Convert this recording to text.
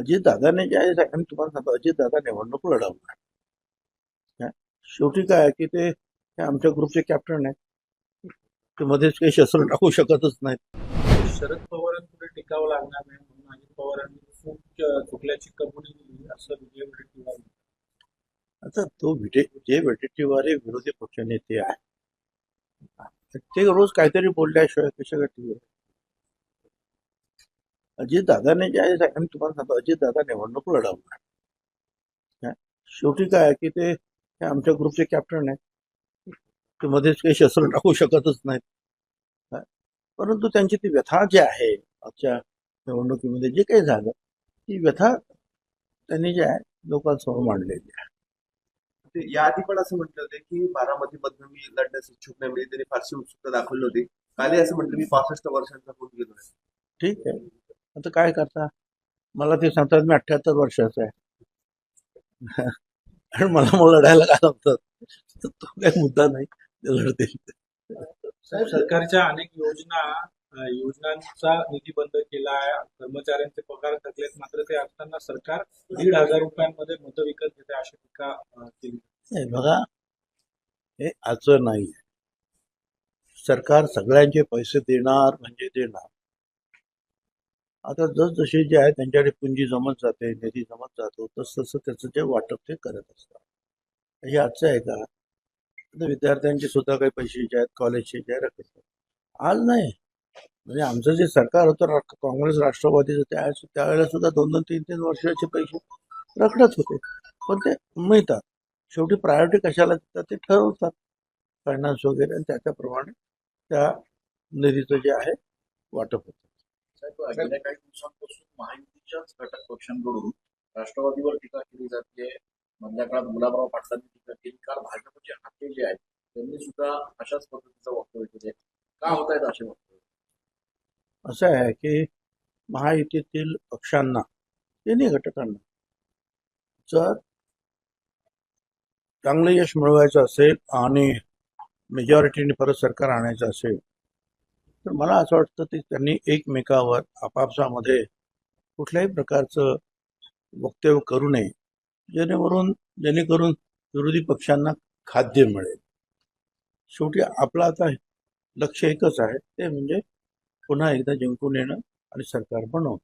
अजित दादाने जे आहे आम्ही तुम्हाला सांगतो अजित दादा निवडणूक लढवणार? शेवटी काय की ते आमच्या ग्रुपचे कॅप्टन आहेत. ते मध्येच काही शस्त्र टाकू शकतच नाहीत. शरद पवारांपुढे टिकावं लागणार नाही म्हणून अजित पवारांनी अं, चुकल्याची कबुली दिली असं विजय वडेट्टीवार. आता तो विटे जे वेटेटीवारे विरोधी पक्ष नेते आहे. ते रोज काहीतरी बोलल्याशिवाय कशा टीव्हीवर अजित दादाने जे आहे आम्ही तुम्हाला सांगतो अजित दादा निवडणूक लढवणार? शेवटी काय की ते आमच्या ग्रुपचे कॅप्टन आहेत. ते मध्येच काही शस्त्र टाकू शकतच नाहीत? परंतु त्यांची ती व्यथा जी आहे आजच्या निवडणुकीमध्ये जे काही झालं ती व्यथा त्यांनी जे आहे लोकांसमोर मांडलेली आहे. ते याआधी पण असं म्हटलं होते की बारामतीमधनं मी लढण्यास इच्छुक नाही म्हणजे त्यांनी फारशी उत्सुकता दाखवली होती. कालही असं म्हटलं मी पासष्ट वर्षांचा होऊन गेलोय ठीक आहे. आता काय करता? मला ते सांगतात मी अठ्याहत्तर वर्षाचा आहे. आणि मला मग लढायला काय सांगतात तर तो काही मुद्दा नाही ते लढतील. साहेब सरकारच्या अनेक योजना योजनांचा निधी बंद केला आहे. कर्मचाऱ्यांचे पगार थकलेत. मात्र ते असताना सरकार दीड हजार रुपयांमध्ये मतं विकत घेते अशी टीका केली. बघा हे आजचं नाही सरकार सगळ्यांचे पैसे देणार म्हणजे देणार. आता जसजसे जे आहे त्यांच्याकडे पुंजी जमत जाते निधी जमत जातो तस तसं त्याचं जे वाटप ते करत असतात. हे आजचं आहे का? आता विद्यार्थ्यांचे सुद्धा काही पैसे जे आहेत कॉलेजचे जे आहे रखत आज नाही. म्हणजे आमचं जे सरकार होतं काँग्रेस राष्ट्रवादीचं त्या त्यावेळेला सुद्धा दोन दोन तीन तीन वर्षाचे पैसे रखडत होते. पण ते मिळतात. शेवटी प्रायोरिटी कशाला देतात ते ठरवतात. फायनान्स वगैरे आणि त्याच्याप्रमाणे त्या निधीचं जे आहे वाटप होतं. गेल्या काही दिवसांपासून महायुतीच्याच घटक पक्षांकडून राष्ट्रवादीवर टीका केली जाते. मधल्या काळात गुलाबराव पाटलांनी टीका केली. काल भाजपचे हाते जे आहेत त्यांनी सुद्धा अशाच पद्धतीचं वक्तव्य केले का होत आहेत असे वक्तव्य? असं आहे की महायुतीतील पक्षांना तिन्ही घटकांना जर चांगलं यश मिळवायचं असेल आणि मेजॉरिटीने परत सरकार आणायचं असेल तर मला असं वाटतं की त्यांनी एकमेकावर आपापसामध्ये कुठल्याही प्रकारचं वक्तव्य करू नये. जेणेकरून जेणेकरून विरोधी पक्षांना खाद्य मिळेल. शेवटी आपला आता लक्ष एकच आहे ते म्हणजे पुन्हा एकदा जिंकून येणं आणि सरकार बनवणं.